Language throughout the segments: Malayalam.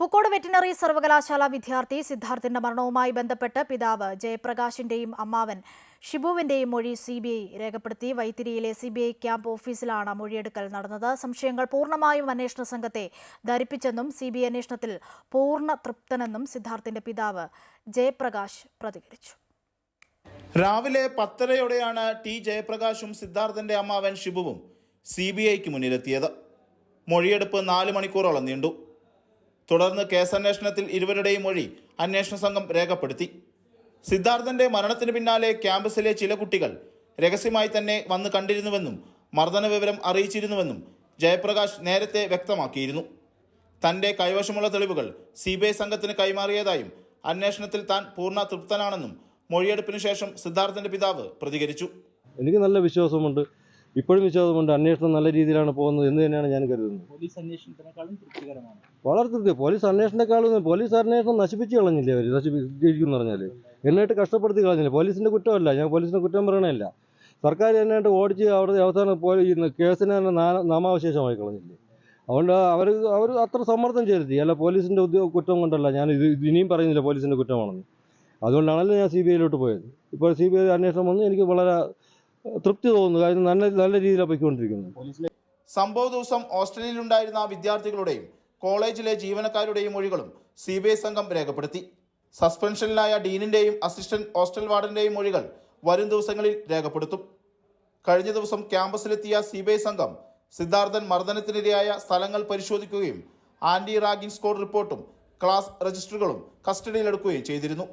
പൂക്കോട് വെറ്റിനറി സർവകലാശാല വിദ്യാർത്ഥി സിദ്ധാർത്ഥിന്റെ മരണവുമായി ബന്ധപ്പെട്ട് പിതാവ് ജയപ്രകാശിന്റെയും അമ്മാവൻ ഷിബുവിന്റെയും മൊഴി സി ബി ഐ രേഖപ്പെടുത്തി. വൈത്തിരിയിലെ സി ബി ഐ ക്യാമ്പ് ഓഫീസിലാണ് മൊഴിയെടുക്കൽ നടന്നത്. സംശയങ്ങൾ പൂർണമായും അന്വേഷണ സംഘത്തെ ധരിപ്പിച്ചെന്നും സി ബി ഐ അന്വേഷണത്തിൽ പൂർണ തൃപ്തനെന്നും സിദ്ധാർത്ഥിന്റെ പിതാവ് ജയപ്രകാശ് പ്രതികരിച്ചു. രാവിലെ പത്തരയോടെയാണ് ടി ജയപ്രകാശും സിദ്ധാർത്ഥിന്റെ അമ്മാവൻ ഷിബുവും സി ബി ഐക്ക് മുന്നിലെത്തിയത്. മൊഴിയെടുപ്പ് നാല് മണിക്കൂറോളം നീണ്ടു. തുടർന്ന് കേസന്വേഷണത്തിൽ ഇരുവരുടെയും മൊഴി അന്വേഷണ സംഘം രേഖപ്പെടുത്തി. സിദ്ധാർത്ഥന്റെ മരണത്തിന് പിന്നാലെ ക്യാമ്പസിലെ ചില കുട്ടികൾ രഹസ്യമായി തന്നെ വന്ന് കണ്ടിരുന്നുവെന്നും മർദ്ദന വിവരം അറിയിച്ചിരുന്നുവെന്നും ജയപ്രകാശ് നേരത്തെ വ്യക്തമാക്കിയിരുന്നു. തന്റെ കൈവശമുള്ള തെളിവുകൾ സി ബി ഐ സംഘത്തിന് കൈമാറിയതായും അന്വേഷണത്തിൽ താൻ പൂർണ തൃപ്തനാണെന്നും മൊഴിയെടുപ്പിന് ശേഷം സിദ്ധാർത്ഥന്റെ പിതാവ് പ്രതികരിച്ചു. എനിക്ക് നല്ല വിശ്വാസമുണ്ട്. ഇപ്പോഴും വിശ്വാസമുണ്ട് അന്വേഷണം നല്ല രീതിയിലാണ് പോകുന്നത് എന്ന് തന്നെയാണ് ഞാൻ കരുതുന്നത്. പോലീസ് അന്വേഷണത്തിനേക്കാളും തൃപ്തികരമാണ്. വളരെ തൃപ്തി പോലീസ് അന്വേഷണത്തെക്കാളും പോലീസ് അന്വേഷണം നശിപ്പിച്ച് കളഞ്ഞില്ലേ അവർ നശിപ്പിച്ചിരിക്കുന്നു പറഞ്ഞാൽ എന്നായിട്ട് കഷ്ടപ്പെടുത്തി കളഞ്ഞില്ല? പോലീസിന്റെ കുറ്റമല്ല. ഞാൻ പോലീസിന്റെ കുറ്റം പറയണല്ല സർക്കാർ എന്നായിട്ട് ഓടിച്ച് അവിടെ അവസാനം പോലീസ് കേസിന് തന്നെ നാമാവശേഷമായി കളഞ്ഞില്ലേ? അതുകൊണ്ട് അവർ അവർ അത്ര സമ്മർദ്ദം ചെലുത്തി. അല്ല പോലീസിന്റെ ഉദ്യോഗ കുറ്റം കൊണ്ടല്ല. ഞാൻ ഇത് ഇനിയും പറയുന്നില്ല പോലീസിന്റെ കുറ്റമാണെന്ന്. അതുകൊണ്ടാണല്ലോ ഞാൻ സി ബി ഐയിലോട്ട് പോയത്. ഇപ്പോൾ സി ബി ഐ അന്വേഷണം വന്നു എനിക്ക് വളരെ തൃപ്തി തോന്നുന്നു. കാര്യം നല്ല നല്ല രീതിയിലാണ് പോയിക്കൊണ്ടിരിക്കുന്നത്. സംഭവ ദിവസം ഹോസ്റ്റലിലുണ്ടായിരുന്ന വിദ്യാർത്ഥികളുടെയും കോളേജിലെ ജീവനക്കാരുടെയും മൊഴികളും സി ബി ഐ സംഘം രേഖപ്പെടുത്തി. സസ്പെൻഷനിലായ ഡീനിന്റെയും അസിസ്റ്റന്റ് ഹോസ്റ്റൽ വാർഡന്റെയും മൊഴികൾ വരും ദിവസങ്ങളിൽ രേഖപ്പെടുത്തും. കഴിഞ്ഞ ദിവസം ക്യാമ്പസിലെത്തിയ സി ബി ഐ സംഘം സിദ്ധാർത്ഥൻ മർദ്ദനത്തിനിരയായ സ്ഥലങ്ങൾ പരിശോധിക്കുകയും ആന്റി റാഗിംഗ് സ്കോർ റിപ്പോർട്ടും ക്ലാസ് രജിസ്റ്ററുകളും കസ്റ്റഡിയിലെടുക്കുകയും ചെയ്തിരുന്നു.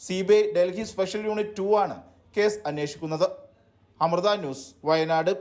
C B I Delhi special unit two ആണ് കേസ് അന്വേഷിക്കുന്നത്. അമൃത ന്യൂസ് വയനാട്